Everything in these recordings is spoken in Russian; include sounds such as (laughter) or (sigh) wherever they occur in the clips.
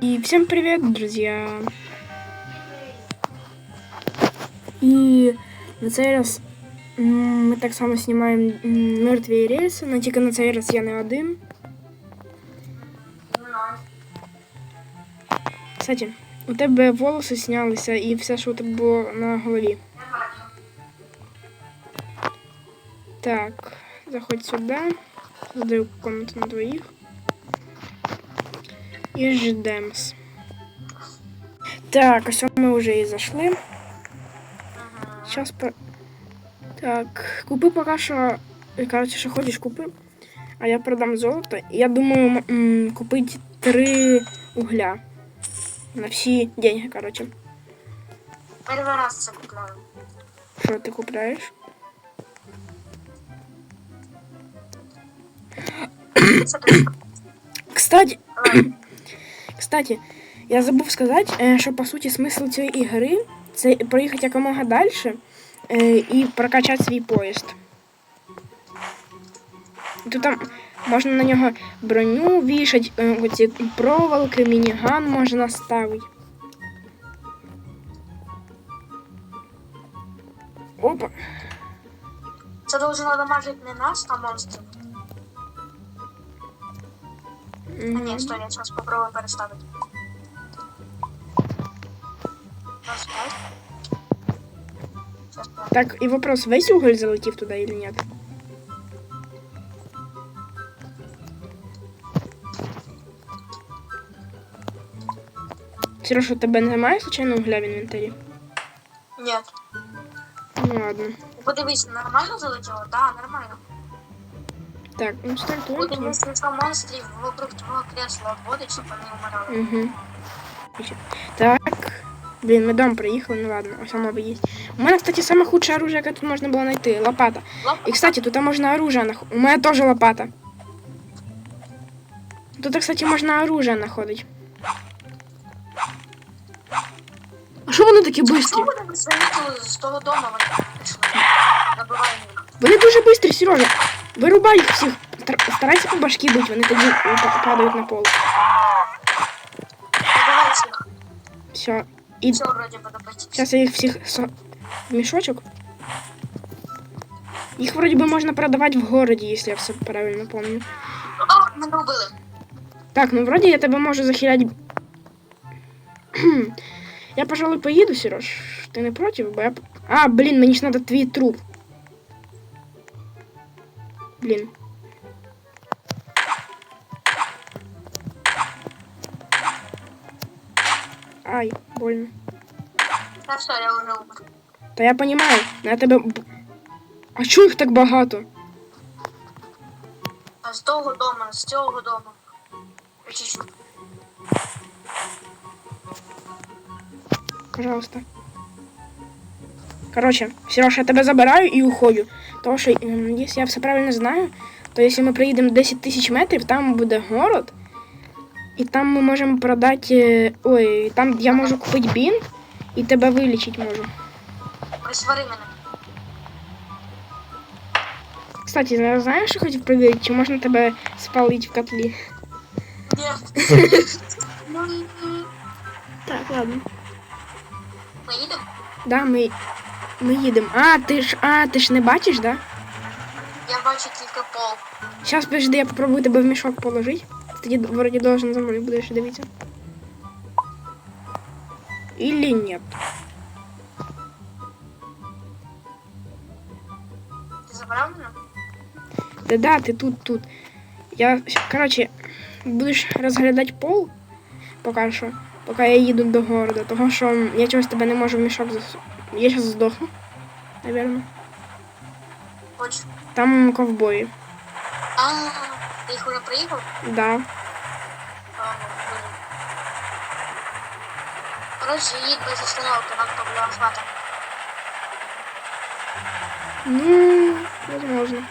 И всем привет, друзья! І на цей раз м, ми так само знімаємо м, мертві рейси, але тільки на цей раз я не один. Кстати, у тебе волоси знялися і все, що у тебе було на голові. Так, заходь сюди. Задаю комнату на двоїх. І ждемс. Так, ось ми вже і зайшли. Сейчас по... Так, купи пока що. Короче, що хочеш, купи. А я продам золото. Я думаю, м, купити три угля. На всі деньги, короче. Перший раз це купляю. Що ти купляєш? Це ти. Кстати, Давай. Кстати, я забув сказати, е, що по суті смисл цієї ігри це проїхати якомога далі е, і прокачати свій поїзд. Тут там можна на нього броню вішати, е, оці проволоки, мініган можна ставити. Опа. Це должно дамажити не нас, а монстрів. А ні, стой, я зараз попробую переставити. Раз, п'ять. Щас. Так, и вопрос, весь уголь залетів туда или нет? Сереж, у тебе немає случайно угля в інвентарі? Ні. Ну ладно. Подивись, нормально залетіло? Да, нормально. Так, ну стартуємо. Подивись, якщо монстрів вокруг твого кресла обводить, щоб вони вмирали. Угу. Так. Блін, ми дом приїхали, ну ладно, ось воно є. У мене, кстати, саме худше оружие, яке тут можна було знайти. Лопата. Лопата. І, кстати, тут можна оружие нах... У мене теж лопата. Тут, кстати, можна оружие знаходити. А що вони такі Що бистрі? вони залетіли з того дому, вони прийшли? Набиваємо їх. Вони дуже бистрі, Сережа. Вирубай їх всіх. Стар- Старайся по башки бути, вони тоді па- падають на пол. Набивай всіх. Все. І Все, вроді би, добити. зараз я їх всіх со- в мішочок. Їх вроді би можна продавати в городі, якщо я все правильно пам'ятаю. О, мене вбили. Так, ну вроді я тебе можу захиляти. я, пожалуй, поїду, Сереж. Ти не проти, бо я. А, блін, мені ж треба твій труп. Блін. Ай, больно. Та все, я вже умер. Та я понимаю, на тебе. А чого їх так багато? А з того дому, з цього чуть-чуть. Пожалуйста. Короче, Сереж, я тебе забираю і уходжу. Тому що, ем, якщо я все правильно знаю, то якщо ми приїдемо 10 тисяч метрів, там буде город. І там ми можемо продати. е, Ой, там я можу купити бінт і тебе вилічити можу. Присвари мене. Кстати, зна- знаєш, що хотів перевірити, чи можна тебе спалити в котлі? Ні. (laughs) Ну, м, Так, ладно. Ми їдемо? Да, ми, Ми їдемо. А, ти ж, а, ти ж не бачиш, да? Я бачу тільки пол. Сейчас, подожди, я попробую тебе в мешок положить. Ты д- вроде должен за мной будешь дивиться. Или нет? Ти забрав мене? Да-да, ты тут, тут. Я, короче, будеш розглядати пол поки що, поки я їду до города, того що я чогось тебе не можу в мішок зас... Я зараз здохну, наверное. Хочу. Там ковбої. А, ти їх уже приїхав? Да. А, ну, блин. Короче, їдь без остановки, нам то буде хвата. Ну, возможно.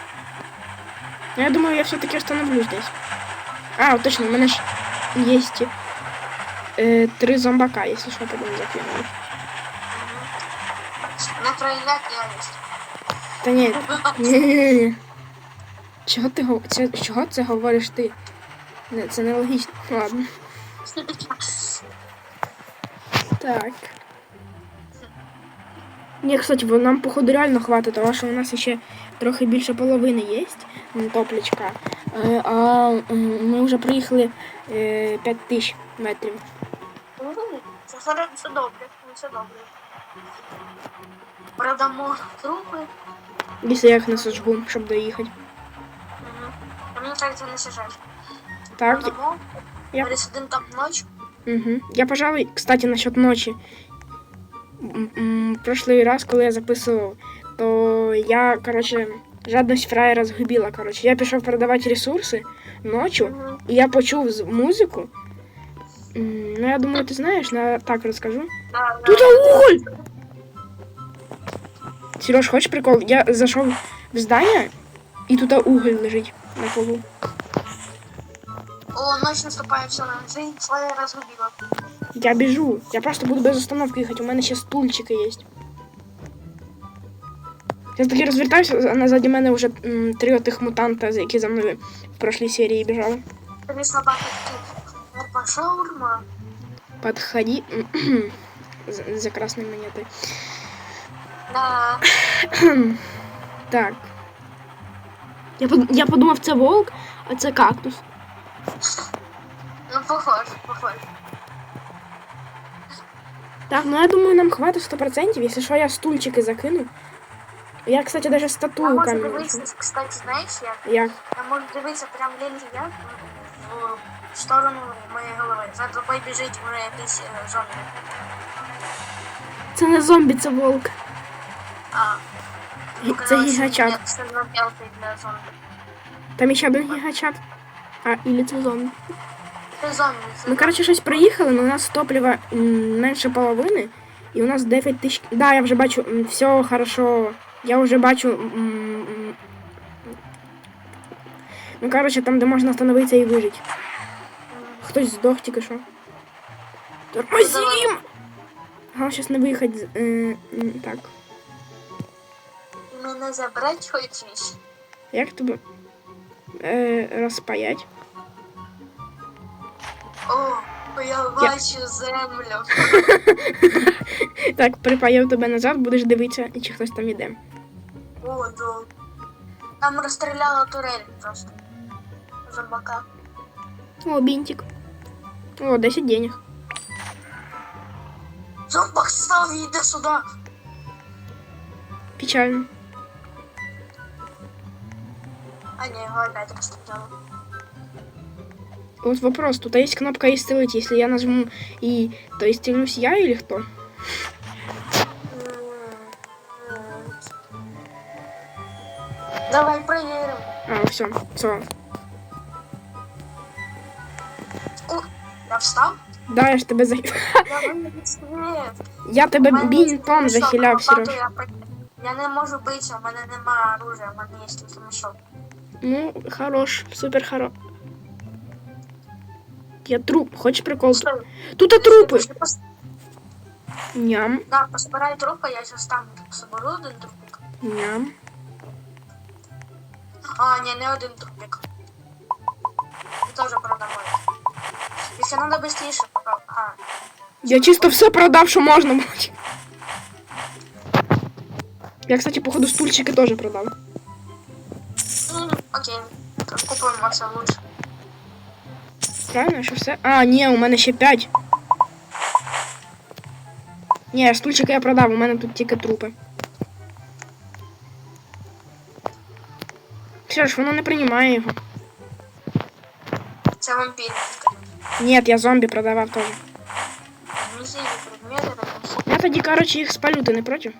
Но я думаю, я все-таки остановлюсь здесь. А, вот точно, у меня ж есть э, три зомбака, если что, потом закину. Не проявляй реальність. Та ні, ні, ні, ні. Чого ти це, чого це говориш ти? Не, це нелогічно. Ладно. Так. Ні, кстати, во- нам походу реально хватить, тому що у нас ще трохи більше половини є топлічка. Е, А ми вже проїхали 5 тисяч метрів. Ну, Це це добре, ну, це добре. Продамо трупи. Якщо я їх не сожгу, щоб доїхати. Угу. А мені кажеться, не сажать. Так, Продамо. Я- Пересидим там ночь. Угу. Я, пожалуй, кстати, насчет ночи. М, м, Прошлый раз, коли я записував, то я, короче, жадность фраєра згубила. Короче. Я пішов продавати ресурси ночі, Угу. і я почув з- музику. М, Ну, я думаю, ти знаєш, я так розкажу. Да, да. Тут уголь! Сереж, хочеш прикол? Я зайшов в здання, і тут уголь лежить на полу. О, ночь наступає, все, нам жизнь своя разгубила. Я біжу. Я просто буду без остановки їхати. У мене ще стульчики є. Я таки розвертаюся, а назаді мене вже м, три отих мутанта, які за мною в прошлій серії біжали. Тобі слабаки такі. Опа, шаурма. Подходи. (clears throat) За, за красной монетой. (clears throat) Да. Так. Я, под- я подумав, це волк, а це кактус. Ну, похож, похож. Так, ну я думаю, нам хватить 100%, якщо що, я стульчики закину. Я, кстати, даже Я статую можу камінь. дивитися, кстати, знаєш як? Як? Я можу дивитися прям лінії як в сторону моєї голови. За тобою біжить вже якийсь е, зомбі. Це не зомбі, це волк. А, ну, Це коротше, гігачат. я сильно мелкий для зомбі. Там ще один гігачат. А, или це зомбі. Це зомбі, це Ми, коротше, щось приїхали, але у нас топлива м, менше половини, і у нас 9 тисяч. Да, я вже бачу, м, все хорошо. Я вже бачу. м, м, Ну, коротше, там, де можна остановитися і вижити. Хтось здох тільки що. Тормозим! Ага, зараз не виїхати. з- Е, м, так. Мене забрати хочеш. Як тебе е, розпаять? О, я бачу землю. (laughs) Так, припаяв тебе назад, будеш дивитися, чи хтось там іде. О, да. Там розстріляла турель просто. Зомбака. О, бінтик. О, 10 денег. Зомбак став, іди сюди. Печально. А ні, його опять розстріляла. Вот вопрос, тут есть кнопка исцелить, если я нажму и то исцелюсь я или кто? Давай проверим. А, все, все. О, я встав? Да, я ж тебе за... Я (laughs) виліз. Я тебе У мене бінтом мішок, захиляв, лопату Сереж. Я, при- я не можу битися, у мене немає оружия, у мене є тільки мішок. Ну, хорош, супер хорош. Я труп, хочешь прикол? Що? Тут -то трупы. Ням, Да, пособирай трупи, я зараз там соберу один трупик. ням. А, ні, не один трупик. І теж продамо. Якщо треба швидше, пока. А, Я чисто все продав, що можна було. Я, кстати, походу, стульчики тоже продав. м, окей. Так, Купимо це лучше. Правильно, що все? А, ні, у мене ще 5. Ні, стульчики я продав, у мене тут тільки трупи. Все ж, воно не приймає його. Це вампір. Ні, я зомбі продавав теж. Музейні предмети, такі. Я тоді, коротше, їх спалю, ти не проти?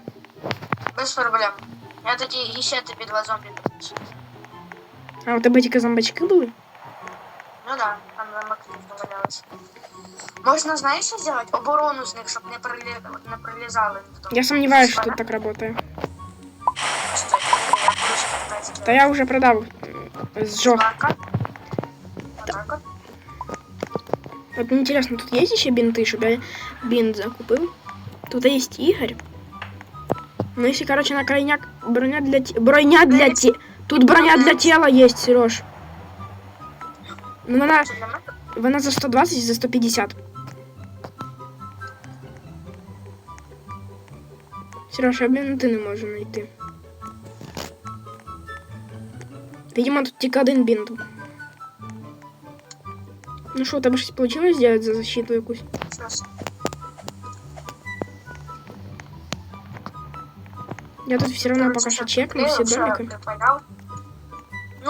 Без проблем. Я тоді ще тобі два зомбі принесу. А у тебе тільки зомбачки були? Ну да, там замокрив валялися. Можна, знаєш, що зробити? Оборону з них, щоб не, прилі... не прилізали. ніхто. Я сомневаюсь, що тут так працює. Стой, я буду ще китайський. Та я вже продав. м, Зжог. Сварка. Отак от. От мені интересно, тут є ще бінти, щоб я бінт закупив? Тут є Ігор. Ну, якщо, короче, на крайняк броня для ті... броня для ті... Тут броня для тіла є, Сереж. Ну, вона, Це для мене? вона за 120 і за 150. Сережа, я бінти не можу знайти. Видимо, тут тільки один бінт. Ну що, у тебе щось вийшло зробити за защиту якусь? Щось. Я тут все равно пока що чекну всі Все, домики.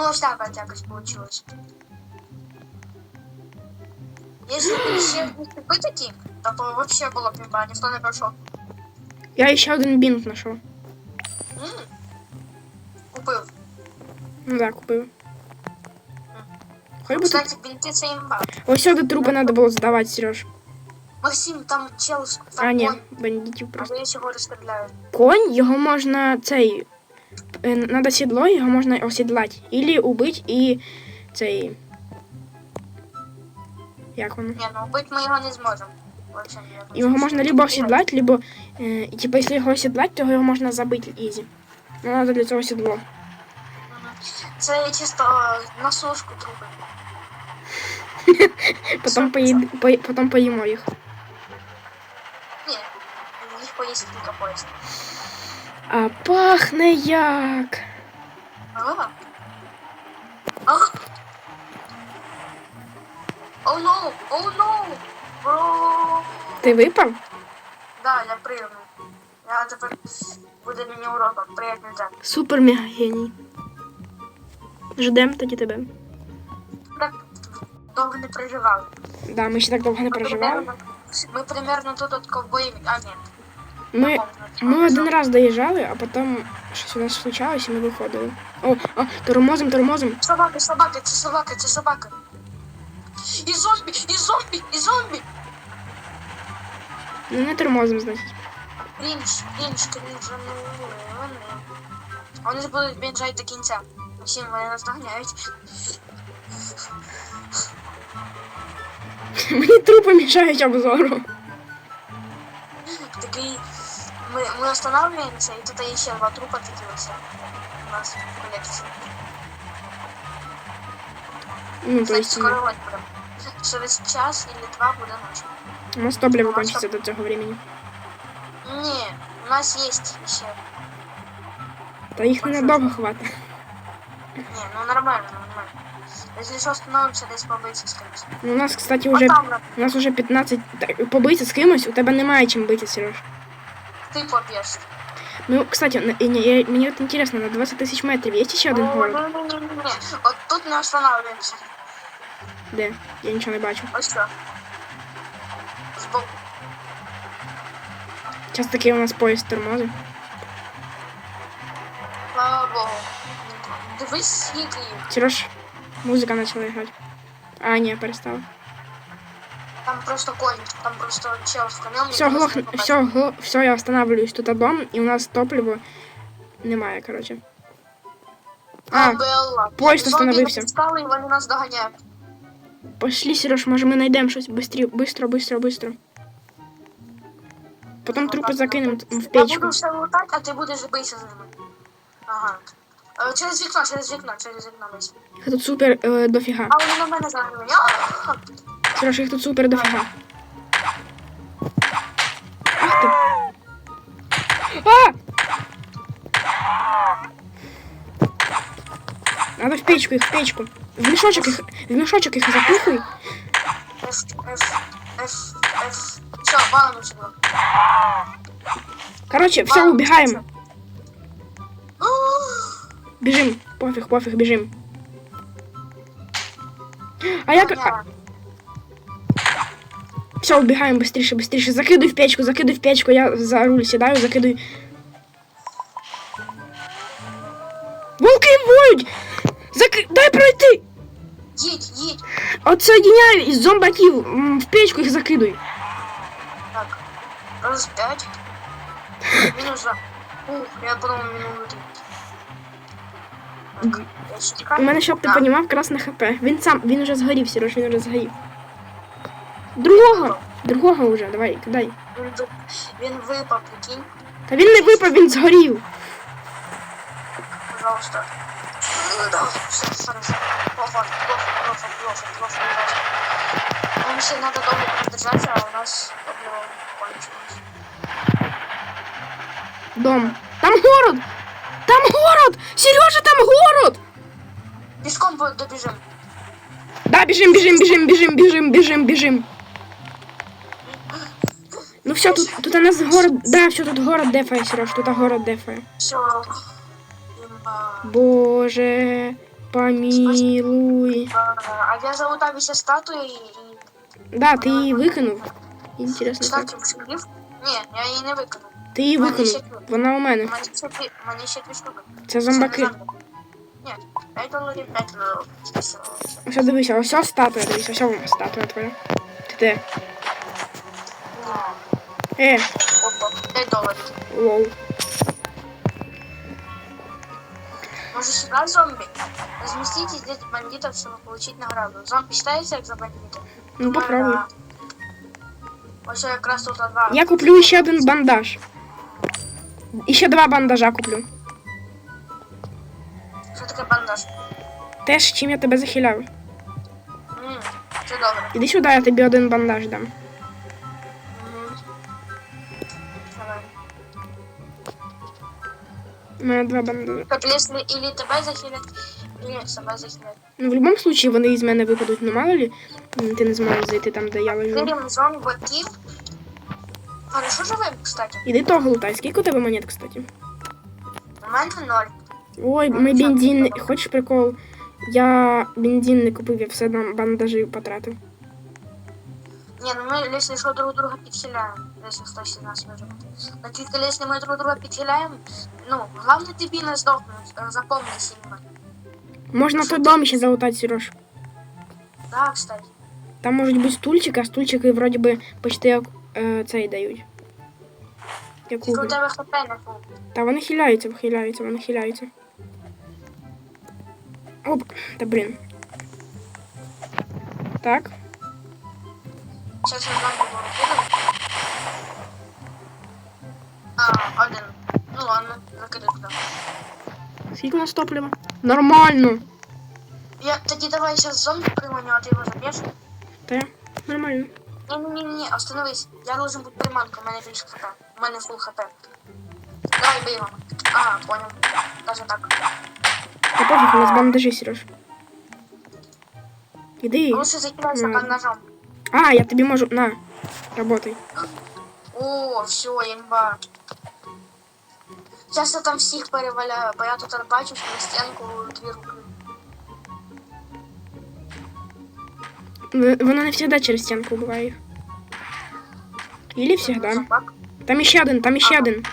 ти поняв? Ну, ось так от якось получилось. Якщо б ще типи такі, то б вообще було б імба, ніхто не пройшов. Я ще один бінт знайшов. М. Купив. Ну да, купив. Хай би тут. Кстати, бінти це імба. Ось сюди трупи треба було здавати, Сереж. Максим, там чел, там А, ні, конь, бандитів а просто. я його розстріляю. Конь, його можна цей. е, Надо сідло, його можна осідлати. Ілі убити і цей. Як воно? Ні, ну вбити ми його не зможемо. Його можна либо осідлати, либо. Е, і, типу, якщо його осідлати, то його можна забити ізі. Ну, треба для цього сідло. Мгм. Це чисто е, на сушку трупи. Потім, поїд... по... потім поїмо їх. Ні, їх поїсть тільки поїзд. А пахне як. Ага. Оу ноу, оу ноу, бро. Ти випав? Да, я прыгну. Я тепер буде мені уроком. Приятно так. Супер мега геній. Ждем тоді тебе. Так довго не проживали. Да, ми ще так довго не проживали. ми примерно тут от ковбої. А, ні. Ми, напомню, ми один раз доїжджали, а потім щось у нас случалось і ми виходили. О, а, тормозом, тормозом. Собака, собака, це собака, це собака. І зомбі, і зомбі, і зомбі. Ну не тормозом, значить. Крінж, крінж, крінж, ну, вони. Вони ж будуть бінжати до кінця. Всім вони нас доганяють. Мені трупи мішають обзору. Такий, ми, ми останавливаемся, і тут є ще два трупа такі ось у нас в колекції. Ну, то Кстати, есть, скоро ночь буде. Через час или два буде ночь. у нас топливо кончиться до цього времени. Ні, у нас є ще. Та їх ненадовго хватить. Ні, ну нормально, нормально. Якщо що, остановимося десь побитися з кимось. Ну, у нас, кстати, Уже... уже, там на- у нас уже 15... Так, побитися з кимось, у тебе немає чим бити, Сереж. ти поб'єш. Ну, кстати, на- і- я, мені от интересно, на 20 тисяч метрів є ще один О, город? ні, ні, ні, ні. От тут не останавливаемся. Де? Я нічого не бачу. Ось що. Збоку. Зараз такий у нас поїзд тормозить. Слава Богу. Дивись, скільки їх. Сереж, музика почала грати. А, ні, перестала. Там просто конь, там просто чел в конем. Все, глох, все, гло, все, я останавливаюсь тут дом, і у нас топливо немає, короче. А, А, Белла. поїзд Зомбі остановився. напускали, і вони нас доганяють. Пошли, Сереж, може ми знайдемо щось быстрі, быстро, быстро, быстро. Потім трупи закинемо в Я печку. буду все лутати, а ти будеш битися з ними. Ага. Е, Через вікно, через вікно, через вікно бийся. Їх тут супер е, дофіга. А вони на мене загнули. А! Сереж, їх тут супер дофіга. Ах ти. А! Надо в печку їх, в печку. В мішочок їх, в мішочок їх запихуй. F, F, F, F. Все, валим сюди. Короче, все, Валим убегаем. сюди. Бежим. Пофиг, пофиг, бежим. А я... Понятно. Все, убегаем быстрее, быстрее. Закидывай в печку, закидывай в печку. Я за руль седаю, закидывай. Волки воють! Зак... Дай пройти! Їдь, їдь. Отсоединяю із зомбаків м, в печку їх закидуй. Так. Раз пять. Минус два. Ух, я подумал минуту. Так, я ще У чекаю. мене, щоб ти Так. понімав, красне хп. Він сам, він уже згорів, Сереж, він уже згорів. Другого! Другого вже, давай, кидай. Він, ви- випав, прикинь, Та він не випав, він згорів. пожалуйста. Нам ще надо долго продержаться, а у нас топливо кончилось. Дом. Там город! Там город! Сережа, там город! Пішком добіжимо. Да, бежим, бежим, бежим, бежим, бежим, бежим, бежим. Ну все, тут, тут у нас город, да, все, тут город дефає, Сереж, тут город дефає. Все. Боже, помилуй. А, я залутався статуєю і... Да, ти її викинув. Інтересно так. Статую? Ні, я її не виконав. Ти її викинув. Вона у мене. У мене ще дві, штуки. Це зомбаки. Ні, 5 доларів, 5 доларів. Все, все. Дивися, ось статуя, дивися, ось вона статуя твоя. Ти де? Е, Опа, 5 доларів. лоу. Може сюда зомби? Разместите здесь бандитов, чтобы получить награду. Зомби считается як за бандита? Ну попробуй. Да. Ось якраз тут два. Я куплю ще один бандаж. І ще два бандажа куплю. Що таке бандаж? Теж чим я тебе захиляв. М, Це добре. Іди сюди, я тобі один бандаж дам. У мене два бандажа. Так, если или тебе захилять, или себе захилять. Ну, в будь-якому випадку вони із мене випадуть, ну мало ли, ти не зможеш зайти там, де я лежу. Крім зомбаків. Хорошо живим, кстати. Іди того лутай. Скільки у тебе монет, кстати? У мене ноль. Ой, ми бензин. Хочеш прикол? Я бензин не купив, я все на бандажі потратив. Не, ну мы, если что, друг друга підхиляємо, если 117 выживет. Но только если мы друг друга підхиляємо, ну, главное тебе не сдохнуть, э, запомни сильно. Можна той дом ще залутати, Сереж. Да, кстати. Там можуть бути стульчики, а стульчики вроді би почти як е, цей дають. Як Тільки у уголь. тебе хп не фул. Та вони хиляються, хиляються, вони хиляються. Оп, та блін. Так. Сейчас я зомби буду. А, один. Ну ладно, закидай туди. Скільки у нас топлива? Нормально. Я, тоді давай сейчас зомби приманю, а ти його заб'єш. Та я? Нормально. Ні-ні-ні, остановись. Я должен бути приманка, у мене більше хп. У мене фул хп. Давай бей його. Ага, понял. Даже так. Та пофіг, у нас бандажі, Сереж. Іди. Лучше закидайся Ну. бандажом. А, я тобі можу. На, работай. О, все, імба. Зараз я там всіх переваляю, бо я тут бачу, що на стінку дві руки. В- Вона не завжди через стінку буває їх. Или всегда. Собак. Там іще один, там іще Ага. один.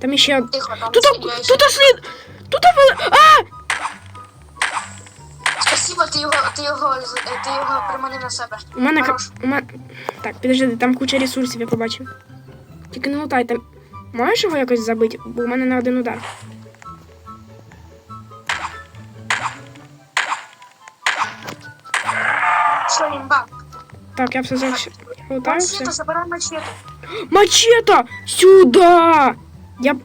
Там іще один. Тихо, там Тут, слід, я ще- тут слід! Тут ви- А! його, ти його, з- е, ти його приманив на себе. У мене, ка- Хорош. у мене... Так, підожди, там куча ресурсів, я побачив. Тільки не лутай, там... Можеш його якось забити? Бо у мене на один удар. Що, імба? Так, я все защ... лутаю, все. Мачете, забирай мачету. Мачете! Сюда! Я...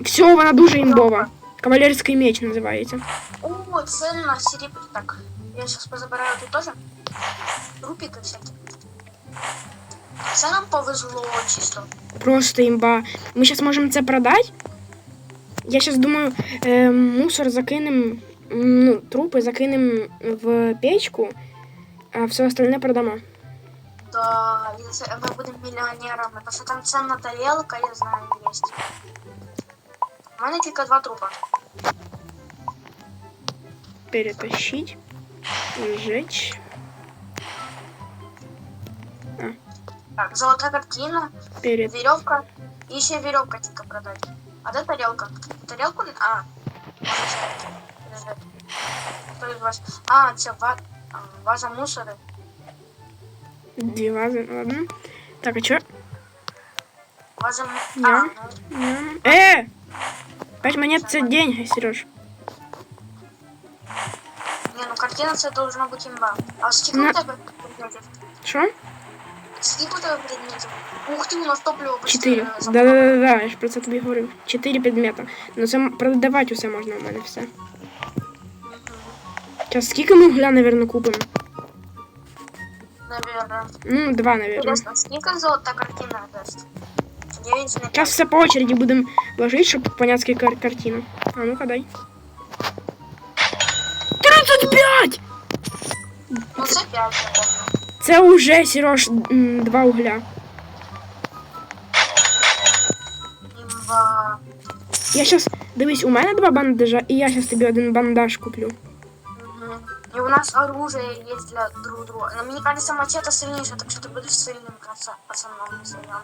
Все, вона дуже імбова. Кавалерський меч називається. О, це на серебрі. Так, я зараз позабираю тут теж. Рупіки всякі. Це нам повезло чисто. Просто імба. Ми зараз можемо це продати. Я зараз думаю, е, мусор закинем, м, ну, трупи закинем в печку, а все остальне продамо. Да, і це- ми будемо мільйонерами, тому що там ценна тарелка, я знаю, є. У мене тільки два трупа. Перетащить. Сжечь. Так, золота картина, Перед... веревка. І ще веревка тільки продати. А де тарелка? Тарелку? не- А. Подожди. Хто із вас? А, це ва... а, ваза мусори. Две вазы, ладно. Так, а чё? Ваза му... Я? А, ну, М, Э! Пять монет это деньги, Сереж. ні, ну картина це должна бути імба. А скільки На- у тебе предметів? Что? Скільки у тебе предметів? Ух ти, у нас топливо почти Четыре. е, запало. Да-да-да, я ж про це тобі говорив. Чотири предмета. Ну це м- продавати усе можна у мене все. Мгм. Зараз скільки ми угля, наверное, купимо? наверное. Ну, два, наверное. Интересно, сколько золота картина даст? Я ведь не Сейчас все по очереди будемо ложити, щоб понять, скільки кар- картина. А ну-ка дай. 35! Ну, це 5, я помню. Це уже, Сереж, м, два угля. Імба. Я сейчас, дивись, у мене два бандажа, і я сейчас тобі один бандаж куплю. Мгм. И у нас оружие есть для друг друга. Но мне кажется, мачете сильнейшее, так что ты будешь сильным краса- пацаном, если я.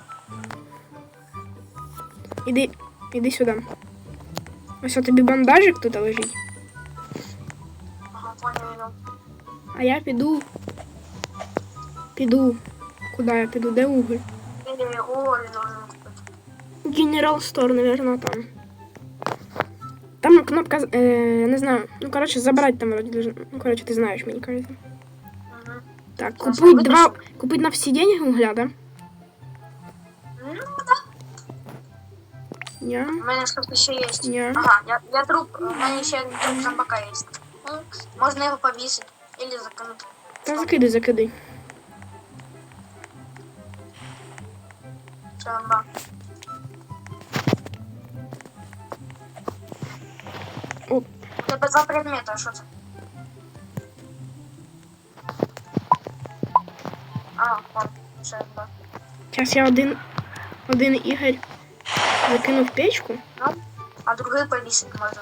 Іди, іди сюди. Ось от тобі бандажик тут лежить. Ага, понял, иду. А я піду. Піду. Куди я піду? Де уголь? Или уголь нужно купить. Генерал Стор, наверное, там. Там кнопка, з- е, не знаю. Ну, короче, забрать там вроде должен. Ну, короче, ти знаєш, мені кажется. Мгм. Так, Сейчас купить я два. вытащу. Купить на всі деньги угля, да? Ну, да. Ня, У меня что-то еще есть. ня. Ага, я, я труп, у меня еще один труп зомбака есть. Ну, можно его повесить или закинуть. Та закидай, закидай. Зомба. О. У тебя два предмета, что это? А, вон, зомба. Зараз я один. Один Ігор закину в печку. Ну, а другие повесить можно.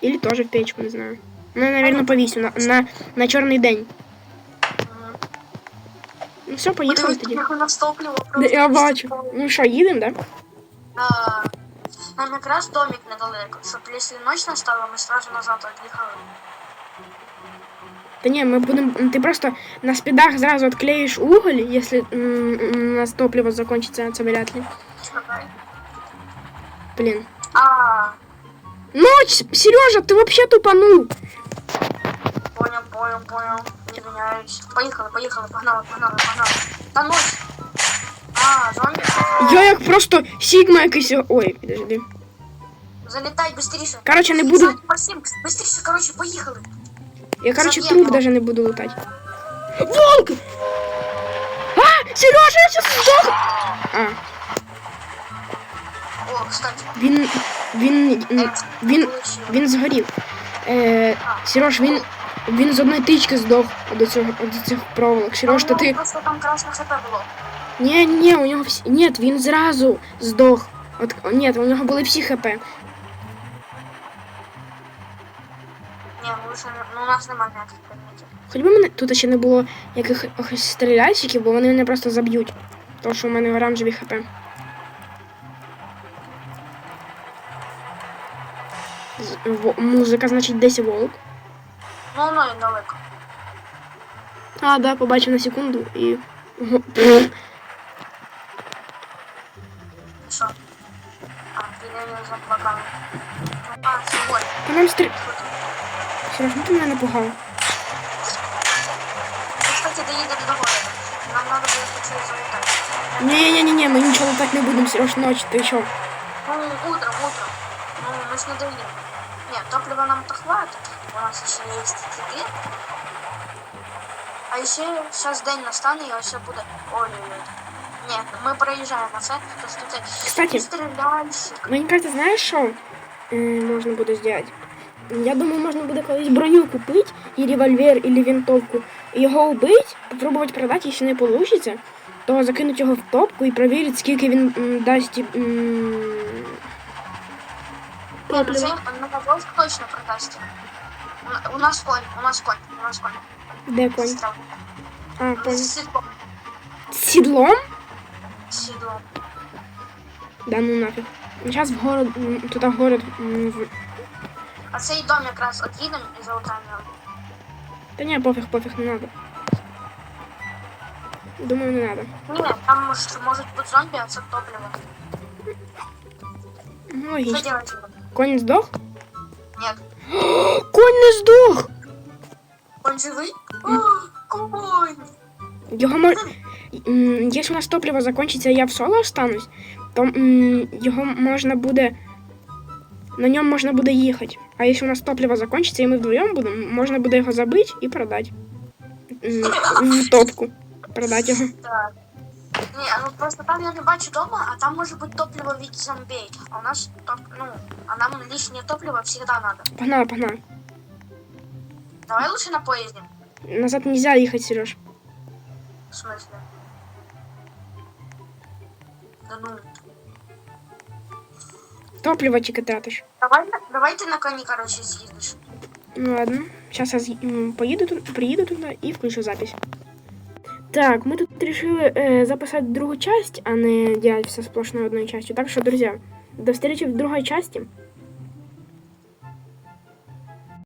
Или тоже в печку, не знаю. Ну, наверное, повісю на, на, на чорний день. Мгм. Ну все, поїхали Подивись, тоді. як у нас топливо Да, просто. я бачу. Ну що, їдемо, да? Да. Нам якраз домик недалеко, щоб якщо ніч настала, ми сразу назад від'їхали. Та ні, ми будемо. Ти просто на спідах зразу відклеїш уголь, якщо м, м, у нас топливо закінчиться, це вряд ли. Чекай. Блін. А, Ночь! Сережа, ти вообще тупанув. Понял, понял. Извиняюсь. Поїхали, поїхали, погнали, погнали, погнали. Та ночь. А, зомбі. Я як просто Сігма якийсь. Ой, підожди. Залітай быстріше. Короче, не буду. Быстріше, короче, поїхали. Я, короче, труп даже не буду лутать. Волк! А! Сережа, я сейчас сдох! А, О, кстати. він. Він. Він. получив. Він згорів. Е, Сереж, він. Він з одної тички здох до цього до цих проволок. Сереж, А то у нього ти. Просто там красне хп було. Ні, ні, у нього всі. Ні, він зразу здох. От, ні, у нього були всі хп. Ні, ну у нас немає ніяких предметів. Хоч би мене тут ще не було якихось стріляйчиків, бо вони мене просто заб'ють. Тому що у мене оранжеві хп. Музика, значить, десь волк. Ну, воно і далеко. А, да, побачив на секунду і. Ого. Що? А, підемо за плаками. А, це вот. По нам стрі... Що там? Сереж, ну ти мене напугав. Ну, Кстати, доїдемо до города. Нам надо буде почти залутати. ні ні ні ні ми нічого так не будемо, Сереж, ночь, ти що? Ну, утром, утром. Ну, мы ж не доедем. Нет, топлива нам-то хватит. У нас еще есть цветы. А еще сейчас день настане, и все буде. Ой-ой-ой. Нет, мы проезжаем на це, то что ты Кстати. стреляльщик. Мені кажется, знаєш, що е, можна буде зробити? Я думаю, можна буде колись броню купити, і револьвер, і винтовку, і його вбити, попробувати продати, якщо не вийде, то закинути його в топку і перевірити, скільки він м, дасть. м, Не, ну топлива. це на Азовськ точно продасть. У- У нас конь, у нас конь, у нас конь. Де конь? Стрел. А, конь. З сідлом. З сідлом? З сідлом. Да ну нафіг. Зараз в город, м, туди город. м, в- А цей дом якраз от'їдемо і залутаємо його. Та ні, пофіг, пофіг, не надо. Думаю, не надо. Ні, там може, можуть бути зомбі, а це топливо. Ну, Що Логічно. делать? Конь здох? Нет. Конь не здох! Он живий? О, конь! Його мож... М, Якщо у нас топливо закінчиться, і я в соло останусь, то м, його можна буде. На ньому можна буде їхати. А якщо у нас топливо закінчиться і ми вдвоєм будемо, можна буде його забити і продати. М, В топку. Продати його. Так. Ні, ну просто там я не бачу дома, а там може бути топливо від зомбей. А у нас топ, ну, а нам лишнее топливо всегда надо. Погнали, погнали. Давай лучше на поезде. Назад нельзя їхати, Сереж. В смысле? Да ну. Топливо тільки тратиш. Давай, давай ты на коне, короче, съездишь. Ну ладно. Сейчас я з'їм- м, поїду тут, приїду туди і включу запись. Так, ми тут вирішили е, записати другу часть, а не делать все сплошною одною частью. Так що, друзі, до встречи в другій часті.